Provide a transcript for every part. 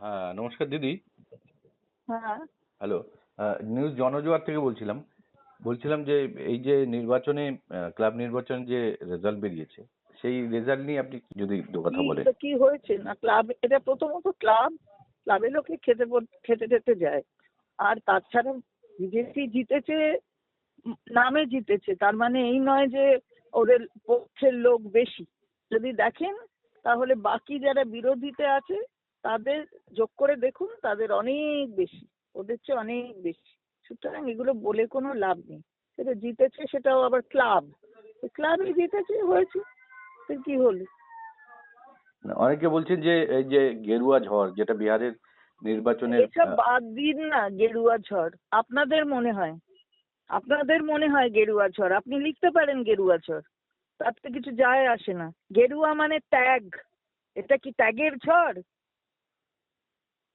হ্যাঁ নমস্কার দিদি। হ্যাঁ। হ্যালো নিউজ জনজোয়ার থেকে বলছিলাম। বলছিলাম যে এই যে নির্বাচনে ক্লাব নির্বাচনে যে রেজাল্ট বেরিয়েছে সেই রেজাল্ট নিয়ে আপনি যদি দু কথা বলেন। কি হয়েছে? না ক্লাব এটা প্রথমত ক্লাব ক্লাবে লোকে খেতে খেতে খেতে যায়। আর তাছাড়া বিজেপি জিতেছে নামে জিতেছে। তার মানে এই নয় যে ওদের পক্ষের লোক বেশি। যদি দেখেন তাহলে বাকি যারা বিরোধীতে আছে তাদের যোগ করে দেখুন তাদের অনেক বেশি ওদের চেয়ে অনেক বেশি। সুতরাং এগুলো বলে কোনো লাভ নেই। সেটা জিতেছে সেটাও আবার ক্লাব। ক্লাবই জিতেছে হয়েছে। তো কি হলো? অনেকে বলছেন যে এই যে গেরুয়া ঝড় যেটা বিহারের নির্বাচনের এটা বাদ দিন না গেরুয়া ঝড়। আপনাদের মনে হয়? আপনাদের মনে হয় গেরুয়া ঝড়? আপনি লিখতে পারেন গেরুয়া ঝড়। তাতে কিছু যায় আসে না। গেরুয়া মানে ত্যাগ। এটা কি ত্যাগের ঝড়?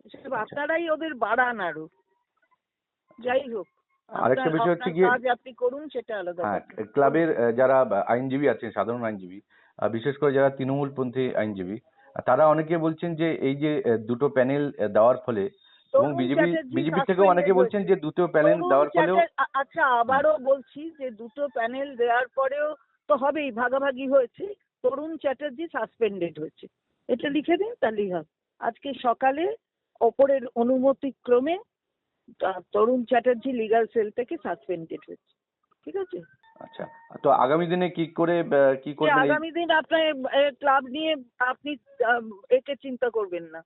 এসব আপনারাই ওদের বাড়ান আরও। যাই হোক আরেকটা বিষয় হচ্ছে গিয়ে- কাজ আপনি করুন সেটা আলাদা হ্যাঁ ক্লাবের যারা আইনজীবী আছেন সাধারণ আইনজীবী বিশেষ করে যারা তৃণমূলপন্থী আইনজীবী তারা অনেকে বলছেন যে এই যে দুটো প্যানেল দেওয়ার ফলে এবং বিজেপি বিজেপি থেকেও অনেকে বলছেন যে দুটো প্যানেল দেওয়ার ফলেও আচ্ছা আবারও বলছি যে দুটো প্যানেল দেওয়ার পরেও তো হবেই ভাগাভাগি হয়েছে। তরুণ চ্যাটার্জি সাসপেন্ডেড হয়েছে। এটা লিখে দিন তাহলেই হবে আজকে সকালে ওপরের অনুমতি ক্রমে তরুণ চ্যাটার্জি লিগাল সেল থেকে সাসপেন্ডেড হয়েছে। ঠিক আছে? আচ্ছা তো আগামী দিনে কি করে কি করবেন আগামী দিন আপনার ক্লাব নিয়ে আপনি একে চিন্তা করবেন না।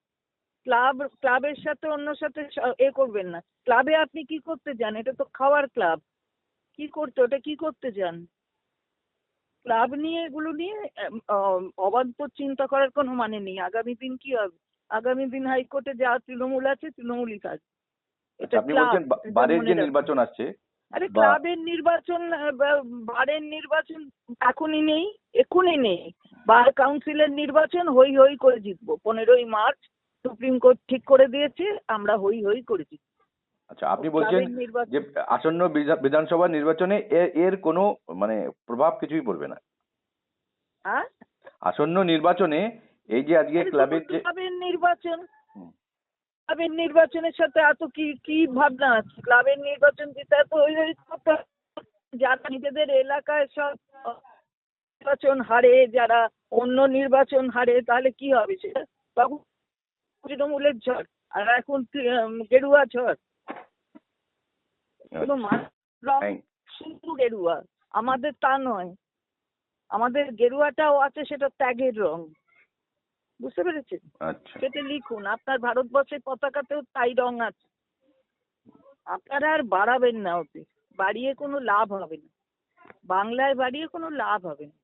ক্লাব ক্লাবের সাথে অন্য সাথে এ করবেন না। ক্লাবে আপনি কি করতে যান? এটা তো খাওয়ার ক্লাব কি করতে ওটা কি করতে যান? ক্লাব নিয়ে এগুলো নিয়ে অবাধ্য চিন্তা করার কোনো মানে নেই। আগামী দিন কি হবে? আগামী দিন হাইকোর্টে যা তৃণমূল আছে তৃণমূলই থাকবে এটা আচ্ছা, বারের যে নির্বাচন আসছে আরে ক্লাবের নির্বাচন বারের নির্বাচন এখনই নেই এখনই নেই। বার কাউন্সিলের নির্বাচন হই হই করে জিতবো। পনেরোই মার্চ সুপ্রিম কোর্ট ঠিক করে দিয়েছে আমরা হই হই করে জিতবো। আচ্ছা আপনি বলছেন যে আসন্ন বিধানসভা নির্বাচনে এর কোনো মানে প্রভাব কিছুই পড়বে না। আসন্ন নির্বাচনে এই যে আজকে ক্লাবের যে নির্বাচন। ক্লাবের নির্বাচনের সাথে এত কি কি ভাবনা আছে? ক্লাবের নির্বাচন দিতে এত হবে। যারা নিজেদের এলাকায় সব নির্বাচন হারে যারা অন্য নির্বাচন হারে তাহলে কি হবে সেটা? তখন তৃণমূলের ঝড় আর এখন গেরুয়া ঝড়। হ্যাঁ, শুধু গেরুয়া। আমাদের তা নয়। আমাদের গেরুয়াটাও আছে সেটা ত্যাগের রং। বুঝতে পেরেছেন? আচ্ছা। সেটা লিখুন। আপনার ভারতবর্ষের পতাকাতেও তাই রং আছে। আপনারা আর বাড়াবেন না ওতে। বাড়িয়ে কোনো লাভ হবে না। বাংলায় বাড়িয়ে কোনো লাভ হবে না।